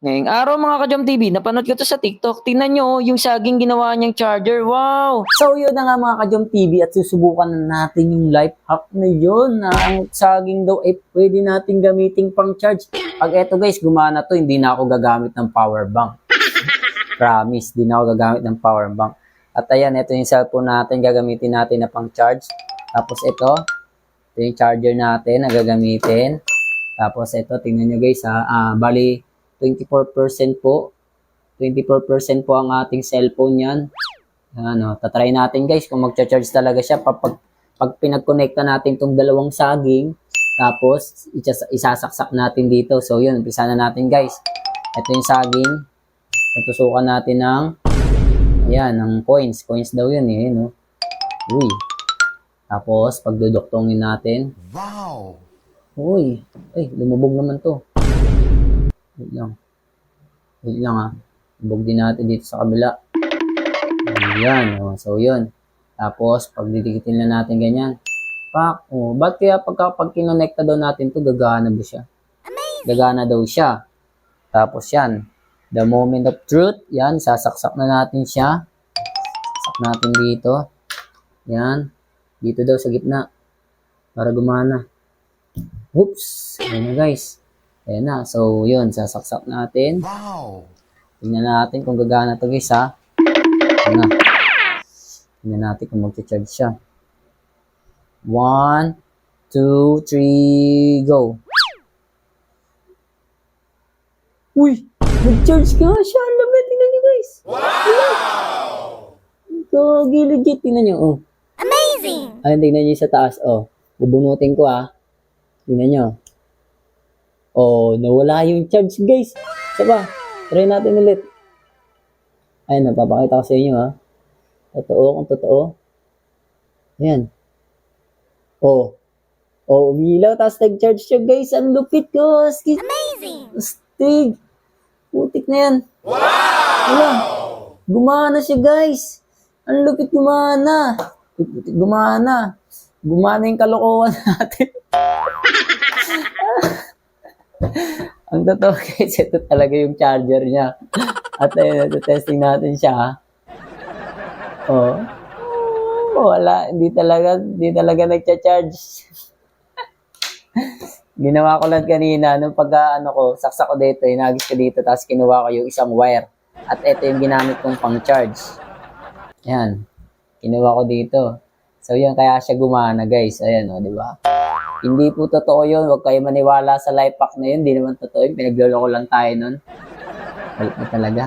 Ngayong araw mga Kajam TV, napanood ko to sa TikTok. Tingnan nyo, oh, yung saging ginawa niyang charger. Wow! So yun na nga mga Kajom TV at susubukan na natin yung life hack na yun na ang saging daw ay pwede natin gamitin pang charge. Pag eto guys, gumana to, hindi na ako gagamit ng power bank. Promise, hindi na ako gagamit ng power bank. At ayan, ito yung cellphone natin, gagamitin natin na pang charge. Tapos ito, ito yung charger natin na gagamitin. Tapos ito, tingnan nyo guys ha, ah, bali 24% po 24% po ang ating cellphone yan. Ano, tatry natin guys kung magcha-charge talaga siya pag, pag, pinag-connecta natin tong dalawang saging, tapos isa- isasaksak natin dito. So yun, umpisa na natin guys. Ito yung saging. Tutusukan natin ng ayan, ng coins. Coins daw yun eh, no? Uy. Tapos, pagduduktongin natin. Wow! Uy, ay, lumubog naman to. Wait lang. Wait lang ha. Lumubog din natin dito sa kabila. Ayan, oh. so yun. Tapos, pag didikitin na natin ganyan. Pak, oh, ba't kaya pagka pag kinonekta daw natin to gagana ba siya? Gagana daw siya. Tapos yan, the moment of truth, yan, sasaksak na natin siya. Saksak natin dito. Yan, dito daw sa gitna. Para gumana. Oops! Ayan na guys. Ayan na. So, yun. Sasaksak natin. Wow! Tingnan natin kung gagana to guys ha. Ayan na. Tingnan natin kung mag-charge siya. One, two, three, go. Uy! Nag-charge ka siya. Ang lamit. Tingnan niyo guys. Wow! Gagi, legit. Tingnan niyo. Oh. Amazing! Ayun, tingnan niyo sa taas. Oh. Bubunutin ko ah. Tingnan nyo. Oh, nawala yung charge, guys. Saba, try natin ulit. Ayun, napapakita ko sa inyo, ha. Totoo, kung totoo. Ayan. Oh. Oh, umilaw, tapos nag-charge siya, guys. Ang lupit ko. Amazing! Astig. Putik na yan. Wow! Wala. Gumana siya, guys. Ang lupit gumana. Putik gumana. Gumana yung kalokohan natin. Ang totoo guys, ito talaga yung charger niya. At ayun, testing natin siya. Oh. Oh, wala, hindi talaga, hindi talaga nagcha-charge. Ginawa ko lang kanina, nung pag ano ko, saksak ko dito, inagis ko dito, tapos kinuha ko yung isang wire. At ito yung ginamit kong pang-charge. Yan. Kinuha ko dito. So, yan, kaya siya gumana, guys. Ayan, o, di ba? Hindi po totoo yun. Huwag kayo maniwala sa life hack na yun. Hindi naman totoo yun. Pinagloloko lang tayo nun. Balik na talaga.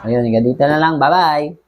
So, yun, hanggang dito na lang. Bye-bye!